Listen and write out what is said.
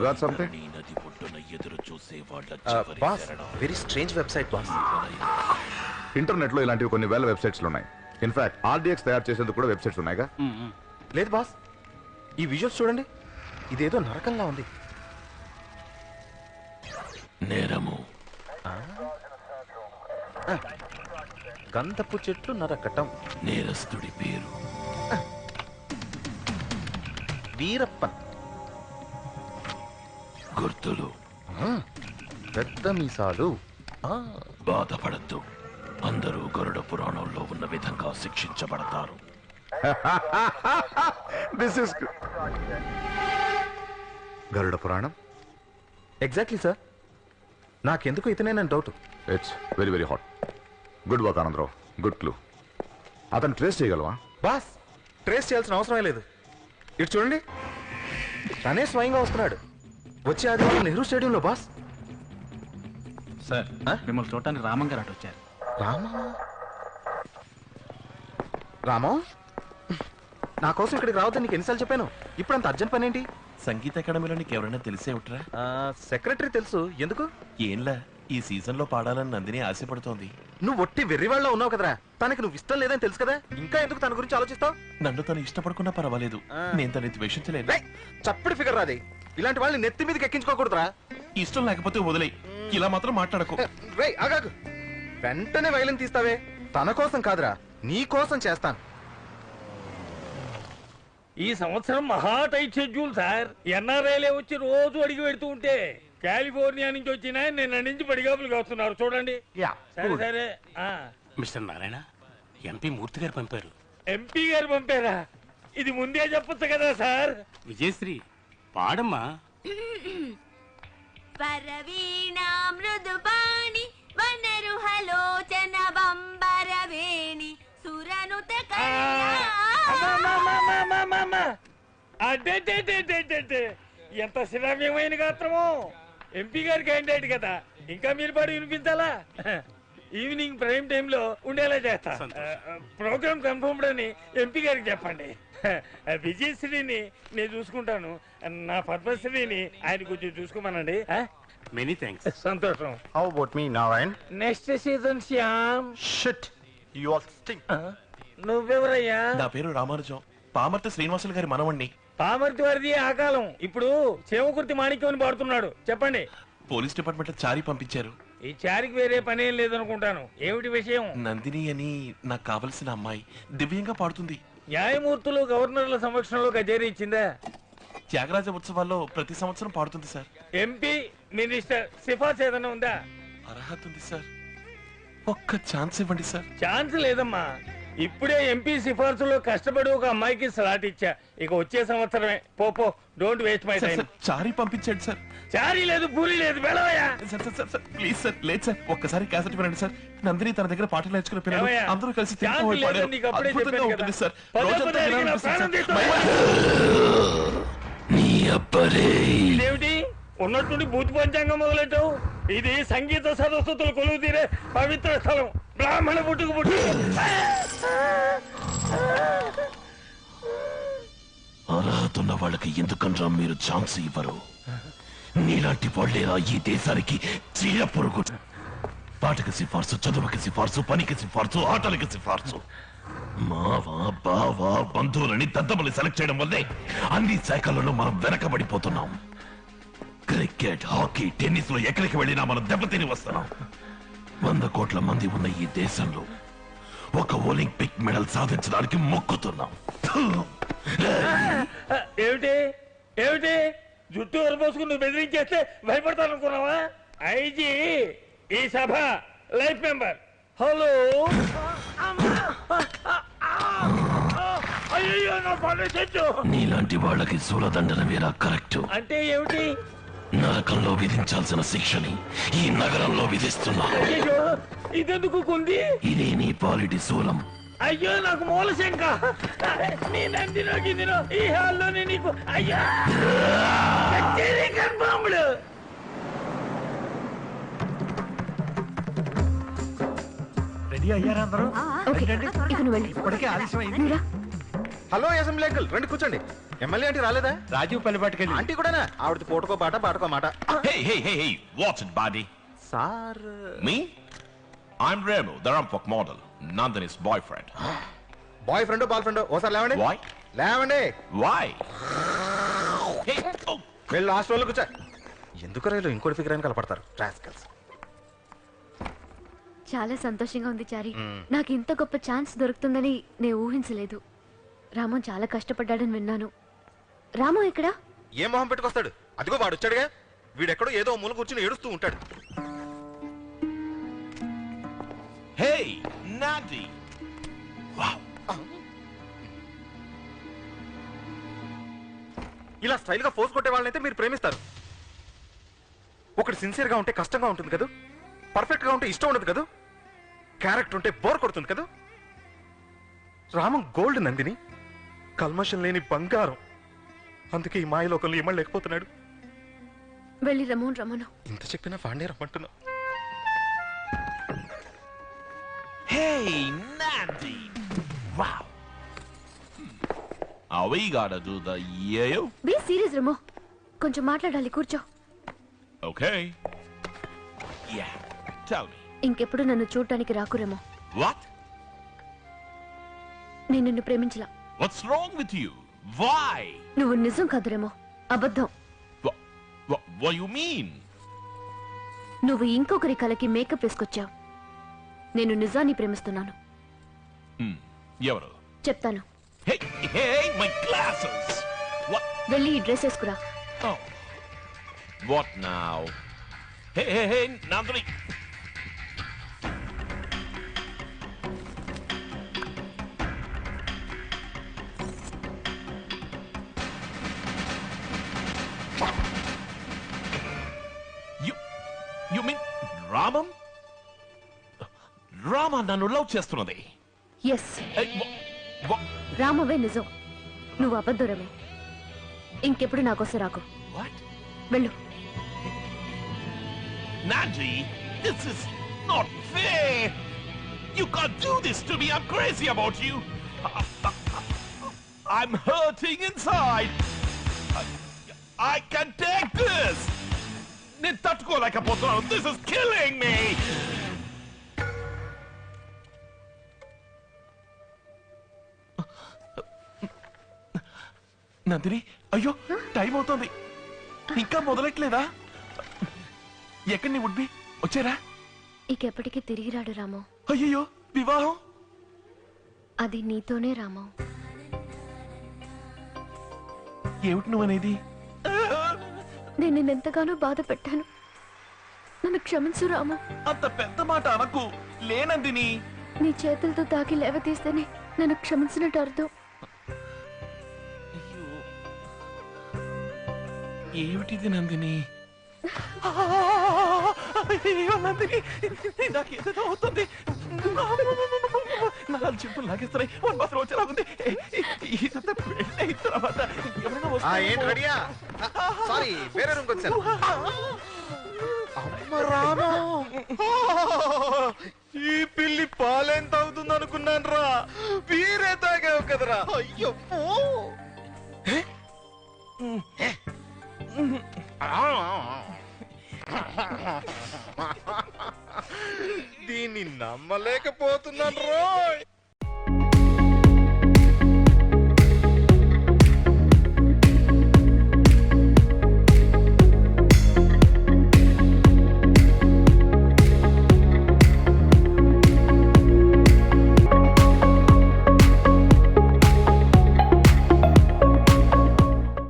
Got something? ధరణి నది ఒడ్డున ఎదురు చూసే వాళ్ళ boss very strange website boss ఇంటర్నెట్లో ఇలాంటివి కొన్ని వేల వెబ్సైట్స్ ఉన్నాయి. ఇన్ఫాక్ట్ ఆర్డిఎక్స్ తయారు చేసేందుకు కూడా వెబ్సైట్స్ ఉన్నాయిగా. లేదు బాస్ ఈ విజువల్స్ చూడండి. ఇదేదో నరకంలా ఉంది. నేరము. గంధపు చెట్లు నరకటం. నేరస్తుడి పేరు. వీరప్పన్. గుర్తులు. పెద్ద మీసాలు. ఆ, బాధపడద్దు. అందరూ గరుడ పురాణంలో ఉన్న విధంగా శిక్షించబడతారు. This is Garuda Puranam? Exactly sir నాకెందుకు ఇతనేనని doubt it's very very hot good work Anandarao good clue అతను ట్రేస్ చేయగలవా? బాస్ ట్రేస్ చేయాల్సిన అవసరమే లేదు. ఇటు చూడండి. తనే స్వయంగా వస్తున్నాడు. వచ్చే ఆదివారం నెహ్రూ స్టేడియంలో బాస్. సార్? మిమ్మల్ని చూడటానికి రామం గారు అటు వచ్చారు. రామా? రామా? నా కోసం ఇక్కడికి రావద్దని నీకు ఎన్నిసార్లు చెప్పాను. ఇప్పుడు అంత అర్జెంట్ పని ఏంటి? సంగీత అకాడమీలో నీకు ఎవరైనా తెలిసే ఉంటారా సెక్రటరీ తెలుసు. ఎందుకు? ఏంలా ఈ సీజన్లో పాడాలని నందిని ఆశపడుతోంది. నువ్వు ఒట్టి వెర్రివాళ్ళ ఉన్నావు కదరా. తనకి నువ్వు ఇష్టం లేదని తెలుసు కదా. ఇంకా ఎందుకు తన గురించి ఆలోచిస్తావు? నన్ను తను ఇష్టపడుకున్నా పర్వాలేదు. నేను తను ద్వేషించలేను. రేయ్, చప్పుడు ఫిగర్ రాది. ఇలాంటి వాళ్ళని నెత్తి మీదకి ఎక్కించుకోకూడదురా. ఇష్టం లేకపోతే వదిలేయ్. ఇలా మాత్రం మాట్లాడకు. రే వెంటనే వైలెన్ తీస్తావే. తన కోసం కాదురా నీ కోసం చేస్తాను. ఈ సంవత్సరం మహా టైట్ షెడ్యూల్ సార్. ఎన్ఆర్ఐలే వచ్చి రోజు అడిగి పెడుతూ ఉంటే కాలిఫోర్నియా నుంచి వచ్చిన నిన్న నుంచి పడిగాపులు వస్తున్నారు చూడండి. సరే సరే. ఆ. మిస్టర్ నారాయణ ఎంపీ మూర్తి గారు పంపారు. ఎంపీ గారు పంపారా? ఇది ముందే చెప్పొచ్చు కదా సార్. విజయశ్రీ పాడమ్మా. పరవీణా మృదుపాణి వనరుహలోచన బంబరవేణి సురనుత. ఎంత శ్రావ్యమైన గాత్రమో. ఎంపీ గారి క్యాండిడేట్ కదా. ఇంకా మీరు పాడు వినిపించాలా? ఈవినింగ్ ప్రైమ్ టైమ్లో ఉండేలా చేస్తా. ప్రోగ్రామ్ కన్ఫర్మ్డ్ అని ఎంపీ గారికి చెప్పండి. విజయశ్రీని నేను చూసుకుంటాను. నా పద్మశ్రీని ఆయన కొంచెం చూసుకోమనండి. ఆ? మెనీ థ్యాంక్స్ సంతోషం. How about me, Narayan? Next season Shyam Shit! You all stink. నువ్వెవరయ్యా? నా పేరు రామానుజం. పామర్తి శ్రీనివాసులు గారి మనవణ్ణి. పామర్తి వారిది ఆ కాలం ఇప్పుడు చేమకుర్తి మాణిక్యం అని పాడుతున్నాడు. చెప్పండి. పోలీస్ డిపార్ట్మెంట్ చారి పంపించారు. ఈ చారికి వేరే పని ఏం లేదనుకుంటాను. ఏమిటి విషయం? నందిని అని నాకు కావలసిన అమ్మాయి దివ్యంగా పాడుతుంది. న్యాయమూర్తులు గవర్నర్ల సమక్షంలో కచేరీ ఇచ్చిందా? త్యాగరాజ ఉత్సవాల్లో ప్రతి సంవత్సరం పాడుతుంది సార్. ఎంపీ మినిస్టర్ సిఫార్సు ఏదైనా ఉందా? అర్హత ఉంది సార్. ఒక్క ఛాన్స్ ఇవ్వండి సార్. ఛాన్స్ లేదమ్మా. ఇప్పుడే ఎంపీ సిఫార్సులో కష్టపడి ఒక అమ్మాయికి స్లాట్ ఇచ్చా. ఇక వచ్చే సంవత్సరమే. పో పో. Don't waste my time sir, Chari పంపించండి సార్. చారీ లేదు పూరి లేదు. వెళ్ళవయ్యా. Sir sir, sir sir please sir లేదు సార్. ఒక్కసారి క్యాసెట్ వినండి సార్. నందిని తన దగ్గర పాటలు నేర్చుకున్న పిల్లలు? అందరూ కలిసి అద్భుతంగా ఉంటుంది. సార్. రోజంతా? నీ ఉన్నట్టుండి భూతి పంచాంగం మొదలెట్టావు? ఇది సంగీత సరస్వతులు కొలువు తీరే పవిత్ర స్థలం. బ్రాహ్మణ పుట్టుకు పుట్టు. అర్హత ఉన్న వాళ్ళకి ఎందుకనరా మీరు ఛాన్స్ ఇవ్వరు? నీలాంటి వాళ్ళేరా ఈ దేశానికి చీడ పొరుగు పాటకి సిఫార్సు చదువుకి సిఫార్సు పనికి సిఫార్సు ఆటలకి సిఫార్సు. మావా బావా బంధువులని దద్దమని సెలెక్ట్ చేయడం వల్లే అన్ని శాఖలలో మనం వెనకబడిపోతున్నాం. క్రికెట్ హాకీ టెన్నిస్లో ఎక్కడికి వెళ్ళినా మనం దెబ్బతిని వస్తున్నాం. వంద కోట్ల మంది ఉన్న ఈ దేశంలో ఒక ఒలింపిక్ మెడల్ సాధించడానికి మొక్కుతున్నాం. ఏమిటి? ఏమిటి? జుట్టు వరపోసుకుని బెదిరించేస్తే భయపడతాను అనుకున్నావా ఐజీ ఈ సభ లైఫ్ మెంబర్. హలో? అయ్యో నా పన్ను చెట్టు. నీలాంటి వాళ్ళకి సూలదండన వేరా కరెక్ట్. అంటే ఏమిటి? నరకంలో విధించాల్సిన శిక్షని ఈ నగరంలో విధిస్తున్నా. ఇదెందుకు కుంది? ఇదే నీ పాలిటి శూలం అయ్యో నాకు మూల శంక నీ నందినో గిదినో ఈ హాల్లోనే నీకు. అయ్యో! రెడీ అయ్యారా అందరూ? ఇప్పటికే ఆలస్యం అయింది హలో అసెంబ్లీ అంకుల్ రండి కూర్చోండి. ఎమ్మెల్యే ఆంటీ రాలేదా? రాజీవ్ పల్లి పట్టుకెళ్ళి ఆంటీ కూడానా? ఆవిడది పూటకో పాట పాటకో మాట. Hey, hey, hey, hey, what's it, buddy? Sir. Me? I'm Remu, the Rampok model, Nandini's boyfriend. Boyfriend boyfriend ఓసారి లేవండి. Why? లేవండి. Why? Hey, oh, వెళ్ళి లాస్ట్ రోజులు కూర్చో. ఎందుకు రైలు? ఇంకోటి ఫిగర్ అని కలపడతారు. రాస్కల్స్ చాలా సంతోషంగా ఉంది చారి. నాకు ఇంత గొప్ప ఛాన్స్ దొరుకుతుందని నేను ఊహించలేదు. రామన్ చాలా కష్టపడ్డాడని విన్నాను. రాము ఇక్కడ ఏం మొహం పెట్టుకొస్తాడు? అదిగో వాడు వచ్చాడుగా. వీడెక్కడో ఏదో మూల కూర్చుని ఏడుస్తూ ఉంటాడు. Hey, Nandi. Wow. ఇలా స్టైల్గా ఫోర్స్ కొట్టే వాళ్ళనైతే మీరు ప్రేమిస్తారు. ఒకటి సిన్సియర్గా ఉంటే కష్టంగా ఉంటుంది కదా? పర్ఫెక్ట్గా ఉంటే ఇష్టం ఉండదు కదా? క్యారెక్టర్ ఉంటే బోర్ కొడుతుంది కదా? రామం గోల్డ్ నందిని. కల్మషం లేని బంగారం. అందుకే ఈ మాయలోకంలో ఇమ్మలేకపోతున్నాడు వెళ్ళి రమోన్ రమను ఇంత చెప్పినా ఫాండే రమ్మంటున్నా Hey, Nandi. Wow. Are we gotta do the? Be serious రమో కొంచెం మాట్లాడాలి కూర్చో Okay. Yeah. Tell me. ఇంకెప్పుడు నన్ను చూడటానికి రాకురేమో What? నేను నిన్ను ప్రేమించలా What's wrong with you? Why? నువ్వు నిజం కాదురేమో అబద్ధం What, what, what you mean? నువ్వు ఇంకొకరి కలకి మేకప్ వేసుకొచ్చావు నేను నిజాన్ని ప్రేమిస్తున్నాను Hmm. ఎవరు చెప్తాను Hey, hey, my glasses! What? వెళ్ళి ఈ డ్రెస్ వేసుకురా Oh. What now? Hey, hey, hey, Ramam? Rama నన్ను లవ్ చేస్తున్నది ఎస్ రామవే నిజం నువ్వు అబద్ధురమే ఇంకెప్పుడు నాకోసం రాకు what? వెళ్ళు Nanji, this is not fair. You can't do this to me. I'm crazy about you. I'm hurting inside. I, I can take this. నేను తట్టుకోలేకపోతున్నాను. This is killing me. Nandini అయ్యో టైం అవుతుంది ఇంకా మొదలెట్లేదా ఎక్కడి నీ ఉడ్బి వచ్చారా ఇకెప్పటికీ తిరిగి రాడు రాము అయ్యయ్యో వివాహం అది నీతోనే రాము ఏమిటి నువ్వనేది నేను నిన్నెంతగానో బాధ పెట్టాను నన్ను క్షమించు రాము అంత పెద్ద మాట అనకు లేనందిని నీ చేతులతో తాకి లేవతీస్తేనే నన్ను క్షమించినట్టు అర్థం ఏమిటిది నందిని నందిని నాకేదో అవుతుంది నాలుగు చెప్పులు లాగేస్తున్నాయి వన్ బాస్ వచ్చేలాగుంది ఇదంతా పెళ్ళి అయిన తర్వాత ఎవరైనా ఆ, వస్తే ఏంటి రెడీయా సారీ వేరే రూమ్కి వచ్చాను. అమ్మ రామా. ఈ పిల్లి పాలేం తాగుతుంది అనుకున్నాను రా. వీరే తాగావు కదరా. అయ్యో దీన్ని నమ్మలేకపోతున్నాను రోయ్.